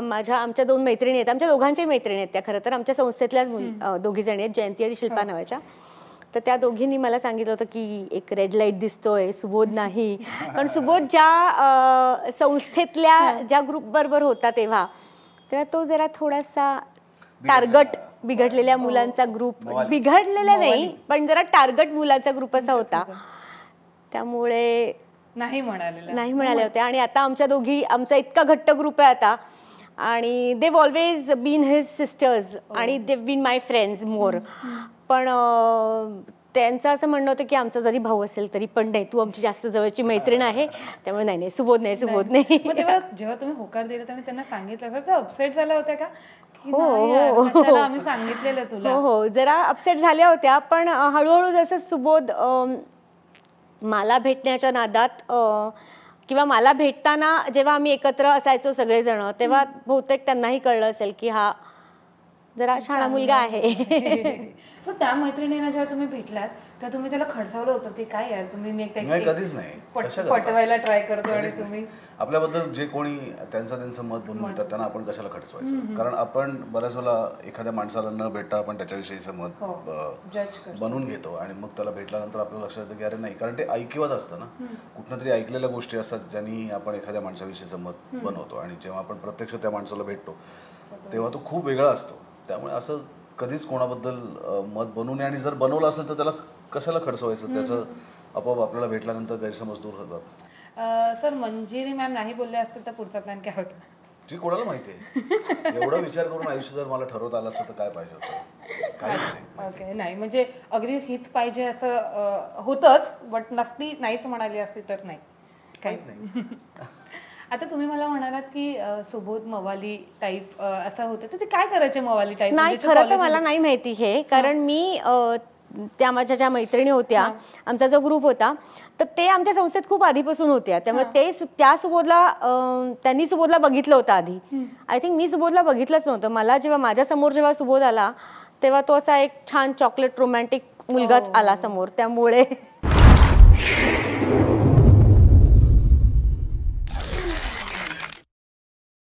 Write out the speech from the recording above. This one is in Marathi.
माझ्या आमच्या दोन मैत्रिणी आहेत. आमच्या दोघांच्याही मैत्रिणी आहेत त्या खरं तर आमच्या संस्थेतल्याच दोघी जणी आहेत जयंती आणि शिल्पा नावाच्या. तर त्या दोघींनी मला सांगितलं होतं की एक रेड लाइट दिसतोय सुबोध नाही. कारण सुबोध ज्या संस्थेतल्या ज्या ग्रुप बरोबर होता तेव्हा तेव्हा तो जरा थोडासा टार्गट बिघडलेल्या मुलांचा ग्रुप मवाली. बिघडलेला नाही पण जरा टार्गट मुलांचा ग्रुप असा होता. त्यामुळे नाही म्हणालेला. नाही म्हणाले होते. आणि आता आमच्या दोघी आमचा इतका घट्ट ग्रुप आहे आता आणि Dev always been his sisters आणि देव बीन माय फ्रेंड्स मोर पण त्यांचं असं म्हणणं होतं की आमचा जरी भाऊ असेल तरी पण नाही तू आमची जास्त जवळची मैत्रीण आहे. त्यामुळे नाही नाही सुबोध नाही सुबोध नाही. तेव्हा जेव्हा तुम्ही होकार दिला आणि त्यांना सांगितलं तर अपसेट झाल्या होत्या का? हो, हो. आम्ही सांगितलेलं तुला? हो हो. जरा अपसेट झाल्या होत्या पण हळूहळू जसं सुबोध मला भेटण्याच्या नादात किंवा मला भेटताना जेव्हा आम्ही एकत्र असायचो सगळेजण तेव्हा बहुतेक त्यांनाही कळलं असेल की हा जरा शाणा मुलगा आहे. सो त्या मैत्रिणींना जेव्हा तुम्ही भेटलात तेव्हा तुम्ही त्याला खडसावलं होतं की काय यार तुम्ही मी नाही कधीच नाही? पटवायला ट्राय करतो आणि. तुम्ही आपल्याबद्दल जे कोणी त्यांचं त्यांचं मत बनवून देतात त्यांना आपण कशाला खडसवायचं? कारण आपण बऱ्याच वेळेला एखाद्या माणसाला न भेटता आपण त्याच्याविषयीचं मत हो. बनवून घेतो आणि मग त्याला भेटल्यानंतर आपल्याला लक्षात येतं की अरे नाही कारण ते ऐकिवात असतं ना. कुठनं तरी ऐकलेल्या गोष्टी असतात ज्यांनी आपण एखाद्या माणसाविषयीचं मत बनवतो आणि जेव्हा आपण प्रत्यक्ष त्या माणसाला भेटतो तेव्हा तो खूप वेगळा असतो. त्यामुळे असं कधीच कोणाबद्दल मत बनवू नये आणि जर बनवलं असेल तर त्याला कशाला खडसवायचं? त्याचं आपोआप आपल्याला भेटल्यानंतर गैरसमज दूर होतात. सर मंजिरी मॅम नाही बोलले असतील तर पुढचा प्लॅन काय होता? जी कोणाला माहिती आहे? एवढा विचार करून आयुष्य जर मला ठरवता आलं असतं तर काय पाहिजे होतं? काहीच नाही. ओके नाही म्हणजे अगदी हीच पाहिजे असं होतंच बट नसती नाहीच म्हणाली असती तर नाही. काही नाही. आता तुम्ही मला म्हणालात की अं, सुबोध मवाली टाईप असं होतं. तर ते काय करायचे मवाली टाईप नाही खरं तर मला नाही माहिती हे. कारण मी अ, त्या माझ्या ज्या मैत्रिणी होत्या आमचा जो ग्रुप होता तर ते आमच्या संस्थेत खूप आधीपासून होत्या. त्यामुळे ते सु- त्या सुबोधला अ, त्यांनी सुबोधला बघितलं होतं आधी. आय थिंक मी सुबोधला बघितलंच नव्हतं. मला जेव्हा माझ्यासमोर जेव्हा सुबोध आला तेव्हा तो असा एक छान चॉकलेट रोमॅन्टिक मुलगाच आला समोर. त्यामुळे